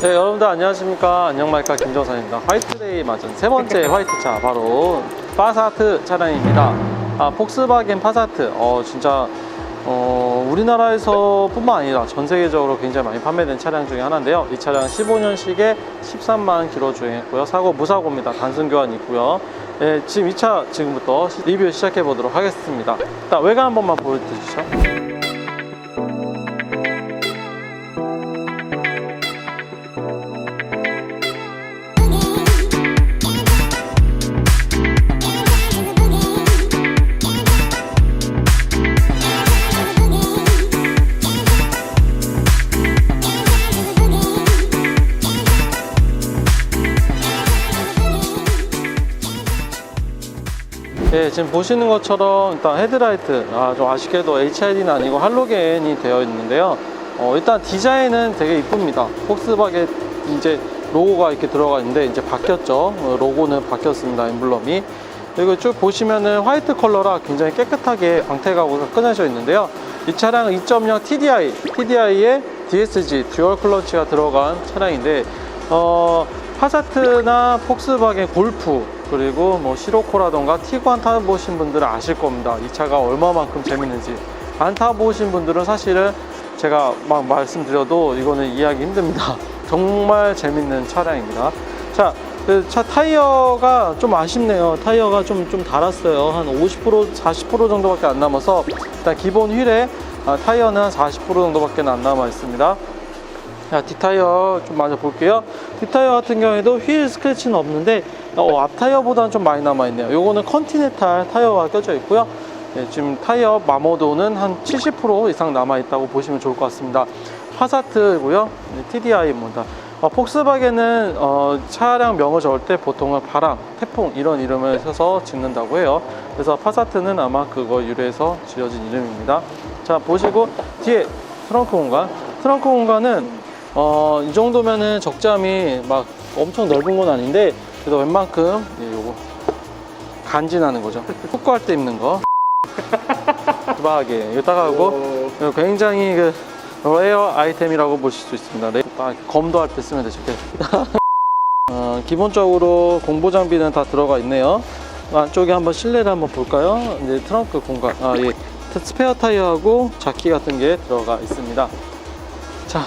네, 여러분들 안녕하십니까. 안녕말까 김정선입니다. 화이트데이 맞은 세 번째 화이트차 바로 파사트 차량입니다. 아, 폭스바겐 파사트. 어, 진짜 어, 우리나라에서 뿐만 아니라 전 세계적으로 굉장히 많이 판매된 차량 중에 하나인데요. 이 차량 15년식에 13만 킬로 주행했고요. 사고 무사고입니다. 단순 교환이 있고요. 예, 지금 이 차 지금부터 리뷰 시작해 보도록 하겠습니다. 일단 외관 한 번만 보여주시죠. 예, 지금 보시는 것처럼 일단 헤드라이트, 아, 좀 아쉽게도 HID는 아니고 할로겐이 되어 있는데요. 어, 일단 디자인은 되게 이쁩니다. 폭스바겐 이제 로고가 이렇게 들어가 있는데 이제 바뀌었죠. 어, 로고는 바뀌었습니다. 엠블럼이. 그리고 쭉 보시면은 화이트 컬러라 굉장히 깨끗하게 광택하고 끊어져 있는데요. 이 차량은 2.0 TDI, TDI에 DSG 듀얼 클러치가 들어간 차량인데 어, 파사트나 폭스바겐 골프 그리고 뭐 시로코라던가 티구안 타보신 분들은 아실 겁니다. 이 차가 얼마만큼 재밌는지 안 타보신 분들은 사실은 제가 막 말씀드려도 이거는 이해하기 힘듭니다. 정말 재밌는 차량입니다. 자, 그 차 타이어가 좀 아쉽네요. 타이어가 좀, 좀 달았어요. 한 50%, 40% 정도밖에 안 남아서 일단 기본 휠에 아, 타이어는 한 40% 정도밖에 안 남아 있습니다. 자, 뒷타이어 좀 마저 볼게요. 뒷타이어 같은 경우에도 휠 스크래치는 없는데 어, 앞 타이어보다는 좀 많이 남아있네요. 요거는 컨티넨탈 타이어가 껴져 있고요. 네, 지금 타이어 마모도는 한 70% 이상 남아있다고 보시면 좋을 것 같습니다. 파사트고요. 네, TDI입니다. 어, 폭스바겐은 어, 차량 명을 적을 때 보통은 바람, 태풍 이런 이름을 써서 짓는다고 해요. 그래서 파사트는 아마 그거 유래해서 지어진 이름입니다. 자 보시고 뒤에 트렁크 공간. 트렁크 공간은 어, 이 정도면은 적재함이 막 엄청 넓은 건 아닌데 그래도 웬만큼 예, 요거 간지나는 거죠. 훅구할 때 입는 거. 이거 따가고 이거 굉장히 그 레어 아이템이라고 보실 수 있습니다. 레- 딱 검도 할 때 쓰면 되죠. 어, 기본적으로 공보 장비는 다 들어가 있네요. 안쪽에 한번 실내를 한번 볼까요? 이제 트렁크 공간, 아 예, 스페어 타이어하고 자키 같은 게 들어가 있습니다. 자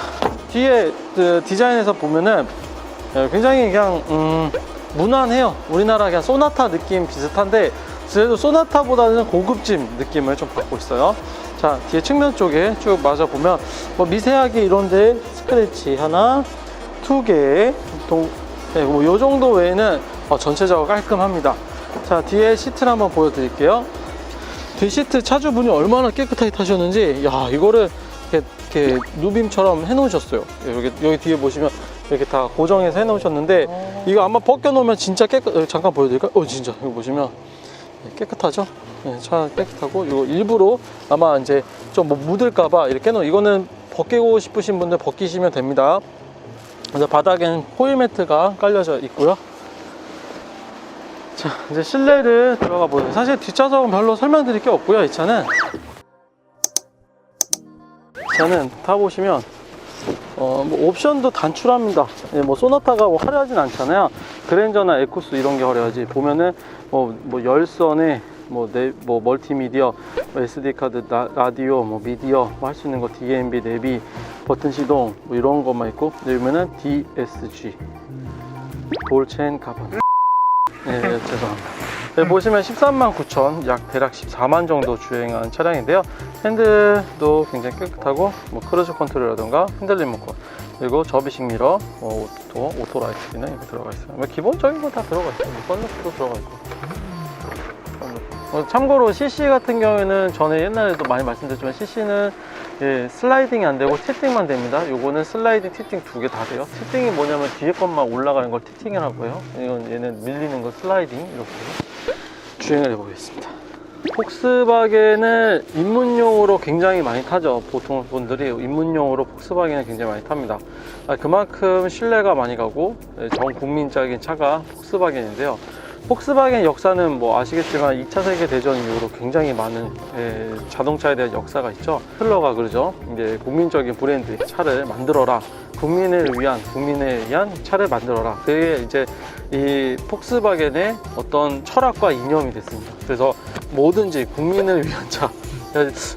뒤에 그 디자인에서 보면은 예, 굉장히 그냥 음, 무난해요. 우리나라 그냥 소나타 느낌 비슷한데 그래도 소나타보다는 고급짐 느낌을 좀 받고 있어요. 자 뒤에 측면 쪽에 쭉 맞아 보면 뭐 미세하게 이런데 스크래치 하나, 두 개, 동, 네, 뭐요 정도 외에는 어, 전체적으로 깔끔합니다. 자 뒤에 시트를 한번 보여드릴게요. 뒤 시트 차주분이 얼마나 깨끗하게 타셨는지 야 이거를 이렇게, 이렇게 누빔처럼 해놓으셨어요 여기, 여기 뒤에 보시면 이렇게 다 고정해서 해놓으셨는데 이거 아마 벗겨놓으면 진짜 깨끗 어, 잠깐 보여드릴까요? 어 진짜. 이거 보시면. 깨끗하죠? 네, 차 깨끗하고 이거 일부러 아마 이제 좀 뭐 묻을까봐 이렇게 해놓은 이거는 벗기고 싶으신 분들 벗기시면 됩니다. 그래서 바닥엔 호일 매트가 깔려져 있고요. 자 이제 실내를 들어가 보세요. 사실 뒷좌석은 별로 설명드릴 게 없고요 이 차는. 이 차는 타보시면 어, 뭐 옵션도 단출합니다. 예, 뭐 소나타가 뭐 화려하진 않잖아요. 그랜저나 에쿠스 이런 게 화려하지. 보면은 뭐, 뭐 열선에 뭐, 네, 뭐 멀티미디어, 뭐 SD 카드, 라, 라디오, 뭐 미디어 뭐 할 수 있는 거 DMB, 내비, 버튼 시동 뭐 이런 것만 있고 여기면은 DSG 돌체인 가방 네, 네, 죄송합니다. 네, 보시면 13만 9천, 약 대략 14만 정도 주행한 차량인데요. 핸들도 굉장히 깨끗하고, 뭐 크루즈 컨트롤이라던가 핸들 리모컨, 그리고 접이식 미러, 뭐 오토, 오토 라이트 기능 이렇게 들어가 있어요. 뭐 기본적인 거다 들어가 있어요. 뭐 썬루프도 들어가 있고. 어, 참고로 CC 같은 경우에는 전에 옛날에도 많이 말씀드렸지만 CC는 예, 슬라이딩이 안 되고 티팅만 됩니다. 요거는 슬라이딩, 티팅 두 개 다 돼요. 티팅이 뭐냐면 뒤에 것만 올라가는 걸 티팅이라고 해요. 이건 얘는 밀리는 거 슬라이딩 이렇게 주행을 해보겠습니다. 폭스바겐을 입문용으로 굉장히 많이 타죠. 보통 분들이 입문용으로 폭스바겐을 굉장히 많이 탑니다. 아, 그만큼 신뢰가 많이 가고 예, 전 국민적인 차가 폭스바겐인데요. 폭스바겐 역사는 뭐 아시겠지만 2차 세계 대전 이후로 굉장히 많은 예, 자동차에 대한 역사가 있죠. 흘러가 그러죠. 이제 국민적인 브랜드 차를 만들어라. 국민을 위한 국민에 의한 차를 만들어라. 그게 이제 이 폭스바겐의 어떤 철학과 이념이 됐습니다. 그래서 뭐든지 국민을 위한 차. 야,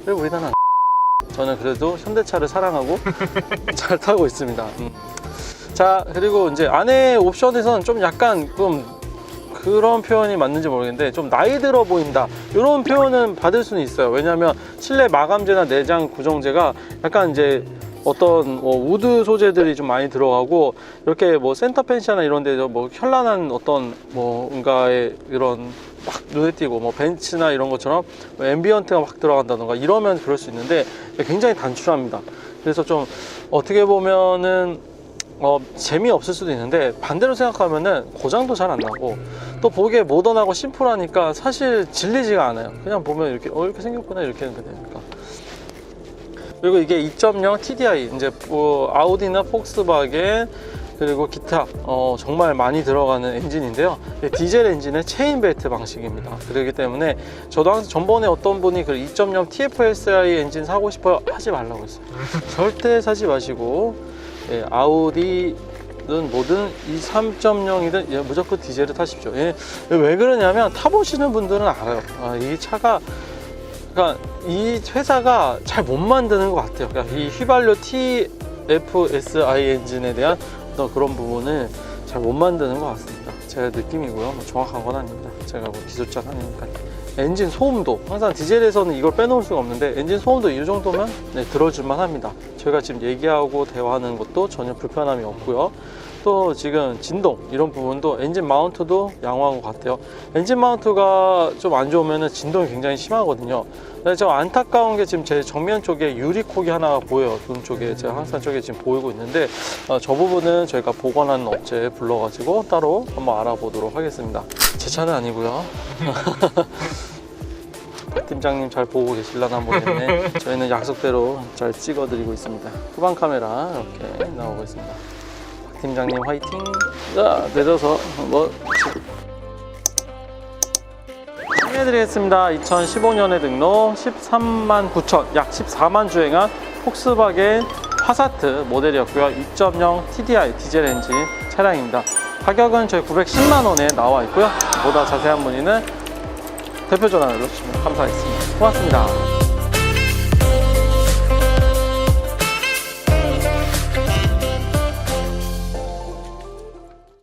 왜 우리나라 저는 그래도 현대차를 사랑하고 잘 타고 있습니다. 음. 자 그리고 이제 안에 옵션에서는 좀 약간 좀 그런 표현이 맞는지 모르겠는데 좀 나이 들어 보인다. 이런 표현은 받을 수는 있어요. 왜냐하면 실내 마감재나 내장 구정재가 약간 이제 어떤 뭐 우드 소재들이 좀 많이 들어가고 이렇게 뭐 센터 펜시나 이런 데서 뭐 현란한 어떤 뭔가의 이런 막 눈에 띄고 뭐 벤츠나 이런 것처럼 뭐 앰비언트가 확 들어간다던가 이러면 그럴 수 있는데 굉장히 단출합니다. 그래서 좀 어떻게 보면은 어, 재미없을 수도 있는데 반대로 생각하면은 고장도 잘 안 나고 또 보기에 모던하고 심플하니까 사실 질리지가 않아요. 그냥 보면 이렇게 어 이렇게 생겼구나 이렇게 하면 되니까. 그리고 이게 2.0 TDI 이제 뭐 아우디나 폭스바겐 그리고 기타 어, 정말 많이 들어가는 엔진인데요. 디젤 엔진의 체인 벨트 방식입니다. 그렇기 때문에 저도 항상 전번에 어떤 분이 그 2.0 TFSI 엔진 사고 싶어요 하지 말라고 했어요. 절대 사지 마시고 예, 아우디든 뭐든 이 3.0이든 예, 무조건 디젤을 타십시오. 예, 왜 그러냐면 타보시는 분들은 알아요. 아, 이 차가 그러니까 이 회사가 잘 못 만드는 것 같아요. 그러니까 이 휘발유 TFSI 엔진에 대한 어떤 그런 부분을 잘 못 만드는 것 같습니다. 제 느낌이고요. 뭐 정확한 건 아닙니다. 제가 뭐 기술자는 아니니까. 엔진 소음도 항상 디젤에서는 이걸 빼놓을 수가 없는데 엔진 소음도 이 정도면 네, 들어줄만 합니다. 저희가 지금 얘기하고 대화하는 것도 전혀 불편함이 없고요. 또 지금 진동 이런 부분도 엔진 마운트도 양호한 것 같아요. 엔진 마운트가 좀 안 좋으면 진동이 굉장히 심하거든요. 근데 좀 안타까운 게 지금 제 정면 쪽에 유리콕이 하나 보여요. 눈 쪽에 제가 항상 저게 지금 보이고 있는데 어, 저 부분은 저희가 보관하는 업체에 불러가지고 따로 한번 알아보도록 하겠습니다. 제 차는 아니고요. 박 팀장님 잘 보고 계실라나 모르겠네. 저희는 약속대로 잘 찍어드리고 있습니다. 후방 카메라 이렇게 나오고 있습니다. 박 팀장님 화이팅! 자, 내려서 뭐 소개해드리겠습니다. 2015년에 등록 13만 9천, 약 14만 주행한 폭스바겐 파사트 모델이었고요. 2.0 TDI 디젤 엔진 차량입니다. 가격은 저희 910만 원에 나와 있고요. 보다 자세한 문의는 대표 전화를 주시면 감사하겠습니다. 고맙습니다.